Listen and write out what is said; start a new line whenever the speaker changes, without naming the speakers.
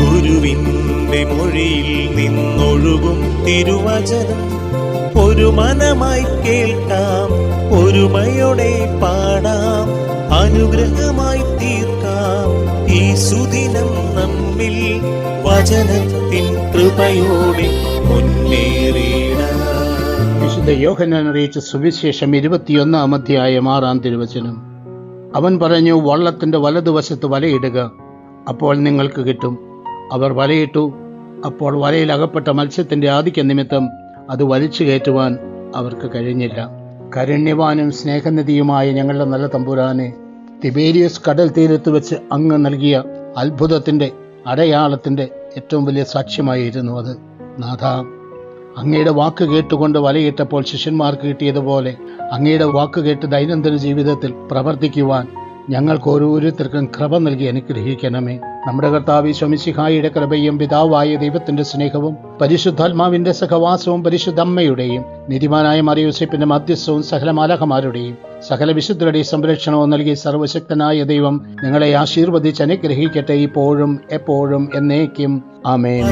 ഗുരുവിന്റെ മൊഴിയിൽ നിന്നൊഴുകും തിരുവചനം. ഒരു മനമായി കേൾക്കാം ഒരുമയോടെ പാടാം അനുഗ്രഹമായി തീർക്കാം. ഈ സുദിനം നമ്മിൽ വചനത്തിൻ കൃപയോടെ മുന്നേറിയിടാം
വിശുദ്ധ യോഹന്നാൻ അറിയിച്ച സുവിശേഷം ഇരുപത്തിയൊന്നാം അധ്യായം ആറാം തിരുവചനം. അവൻ പറഞ്ഞു വള്ളത്തിന്റെ വലതുവശത്ത് വലയിടുക അപ്പോൾ നിങ്ങൾക്ക് കിട്ടും. അവർ വലയിട്ടു. അപ്പോൾ വലയിൽ അകപ്പെട്ട മത്സ്യത്തിന്റെ ആധിക്യ നിമിത്തം അത് വലിച്ചു കയറ്റുവാൻ അവർക്ക് കഴിഞ്ഞില്ല. കരുണ്യവാനും സ്നേഹനിധിയുമായ ഞങ്ങളുടെ നല്ല തമ്പുരാനെ തിബേരിയസ് കടൽ തീരത്ത് വെച്ച് അങ്ങ് നൽകിയ അത്ഭുതത്തിന്റെ അടയാളത്തിന്റെ ഏറ്റവും വലിയ സാക്ഷ്യമായിരുന്നു അത്. നാഥ അങ്ങയുടെ വാക്ക് കേട്ടുകൊണ്ട് വലയിട്ടപ്പോൾ ശിഷ്യന്മാർക്ക് കിട്ടിയതുപോലെ അങ്ങയുടെ വാക്ക് കേട്ട് ദൈനംദിന ജീവിതത്തിൽ പ്രവർത്തിക്കുവാൻ ഞങ്ങൾക്ക് ഓരോരുത്തർക്കും കൃപ നൽകി അനുഗ്രഹിക്കണമേ. നമ്മുടെ കർത്താവ് ശമിശിഹായുടെ കൃപയും പിതാവായ ദൈവത്തിന്റെ സ്നേഹവും പരിശുദ്ധാത്മാവിന്റെ സഹവാസവും പരിശുദ്ധ അമ്മയുടെയും നിധിമാനായ മറിയൂസപ്പിന്റെ മധ്യസ്ഥവും സകല മാലഹമാരുടെയും സകല വിശുദ്ധരുടെയും സംരക്ഷണവും നൽകി സർവശക്തനായ ദൈവം നിങ്ങളെ ആശീർവദിച്ച് അനുഗ്രഹിക്കട്ടെ ഇപ്പോഴും എപ്പോഴും എന്നേക്കും. ആമേൻ.